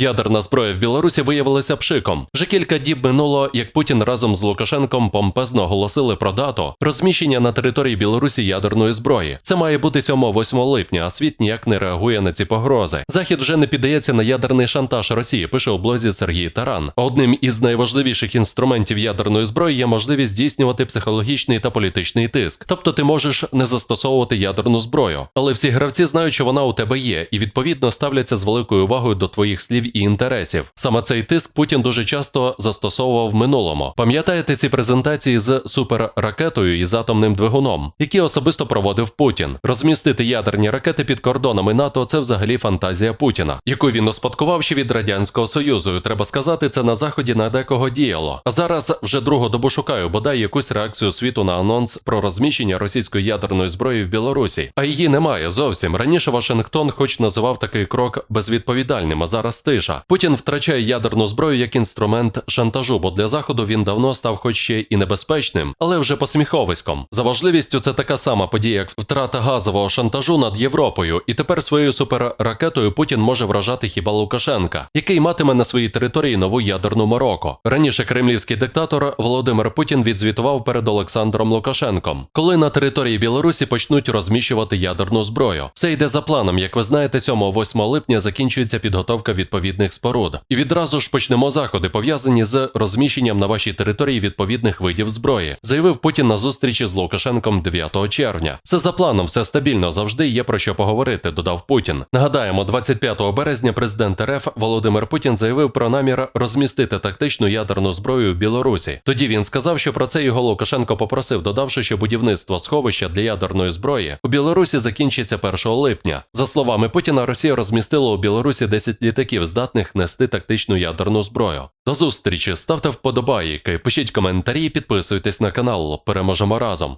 Ядерна зброя в Білорусі виявилася пшиком. Вже кілька діб минуло, як Путін разом з Лукашенком помпезно оголосили про дату розміщення на території Білорусі ядерної зброї. Це має бути 7-8 липня, а світ ніяк не реагує на ці погрози. Захід вже не піддається на ядерний шантаж Росії, пише у блозі Сергій Таран. Одним із найважливіших інструментів ядерної зброї є можливість здійснювати психологічний та політичний тиск. Тобто ти можеш не застосовувати ядерну зброю, але всі гравці знають, що вона у тебе є, і відповідно ставляться з великою увагою до твоїх слів і інтересів. Саме цей тиск Путін дуже часто застосовував в минулому. Пам'ятаєте ці презентації з суперракетою і з атомним двигуном, які особисто проводив Путін. Розмістити ядерні ракети під кордонами НАТО це взагалі фантазія Путіна, яку він успадкував ще від радянського союзу. І треба сказати, це на заході на декого діяло. А зараз вже другу добу шукаю бодай якусь реакцію світу на анонс про розміщення російської ядерної зброї в Білорусі. А її немає зовсім. Раніше Вашингтон, хоч називав такий крок безвідповідальним, а зараз тиша. Путін втрачає ядерну зброю як інструмент шантажу, бо для заходу він давно став, хоч ще і небезпечним, але вже посміховиськом. За важливістю це така сама подія, як втрата газового шантажу над Європою, і тепер своєю суперракетою Путін може вражати хіба Лукашенка, який матиме на своїй території нову ядерну Марокко. Раніше кремлівський диктатор Володимир Путін відзвітував перед Олександром Лукашенком, коли на території Білорусі почнуть розміщувати ядерну зброю. Все йде за планом. Як ви знаєте, 7-8 липня закінчується підготовка відповідних споруд. І відразу ж почнемо заходи, пов'язані з розміщенням на вашій території відповідних видів зброї, заявив Путін на зустрічі з Лукашенком 9 червня. Все за планом, все стабільно, завжди є про що поговорити, додав Путін. Нагадаємо, 25 березня президент РФ Володимир Путін заявив про намір розмістити тактичну ядерну зброю в Білорусі. Тоді він сказав, що про це його Лукашенко попросив, додавши, що будівництво сховища для ядерної зброї у Білорусі закінчиться 1 липня. За словами Путіна, Росія розмістила у Білорусі 10 літаків, здатних нести тактичну ядерну зброю. До зустрічі, ставте вподобайки, пишіть коментарі, підписуйтесь на канал. Переможемо разом.